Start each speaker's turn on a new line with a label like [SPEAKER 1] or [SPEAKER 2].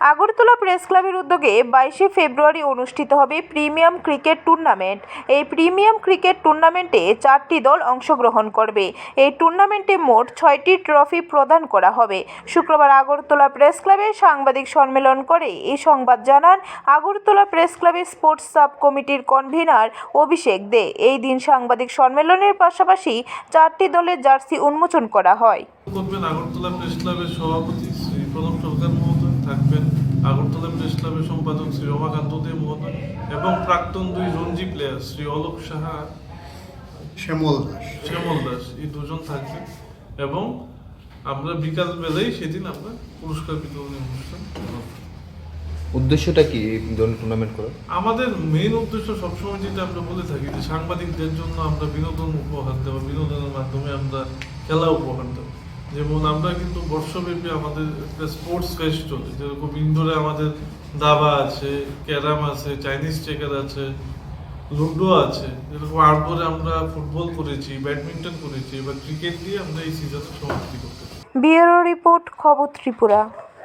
[SPEAKER 1] Agartala press ক্লাবের উদ্যোগে বাইশে ফেব্রুয়ারি অনুষ্ঠিত হবে প্রিমিয়াম ক্রিকেট টুর্নামেন্ট। এই প্রিমিয়াম ক্রিকেট টুর্নামেন্টে চারটি দল অংশগ্রহণ করবে। এই টুর্নামেন্টে মোট ছয়টি ট্রফি প্রদান করা হবে। শুক্রবার আগরতলা প্রেস ক্লাবে সাংবাদিক সম্মেলন করে এই সংবাদ জানান আগরতলা প্রেস ক্লাবের স্পোর্টস সাব কমিটির কনভিনার অভিষেক দে। এই দিন সাংবাদিক সম্মেলনের পাশাপাশি চারটি দলের জার্সি উন্মোচন করা হয়।
[SPEAKER 2] আগরতলা প্রেস ক্লাবের সভাপতি শ্রী প্রণব সরকার থাকবেন। আগরতলা প্রেস ক্লাবের সম্পাদক শ্রী রমাকান্ত দে মহোদয় এবং প্রাক্তন দুই রঞ্জি প্লেয়ার শ্রী অলোক সাহা
[SPEAKER 3] শ্যামল দাস।
[SPEAKER 2] শ্যামল দাস এই দুজন থাকবেন এবং আমরা বিকাল বেলায় সেদিন আমরা পুরস্কার বিতরণী অনুষ্ঠান
[SPEAKER 4] উদ্দেশ্যটা কি এই টুর্নামেন্ট করার?
[SPEAKER 2] আমাদের মেইন উদ্দেশ্য সবসময় যেটা আমরা বলে থাকি যে সাংবাদিকদের জন্য আমরা বিনোদন উপহার দেবো বিনোদনের মাধ্যমে আমরা খেলা উপহার দেবো যেমন আমরা কিন্তু বর্ষব্যাপী আমাদের একটা স্পোর্টস ফেস্ট চলে, যেরকম ইনডোরে আমাদের দাবা আছে, ক্যারাম আছে চাইনিজ চেকার আছে লুডো আছে যেরকম আউটডোরে আমরা ফুটবল করেছি ব্যাডমিন্টন করেছি, এবার ক্রিকেট দিয়ে আমরা এই সিজনে সমাপ্তি করতে
[SPEAKER 1] ব্যুরো রিপোর্ট খবর ত্রিপুরা।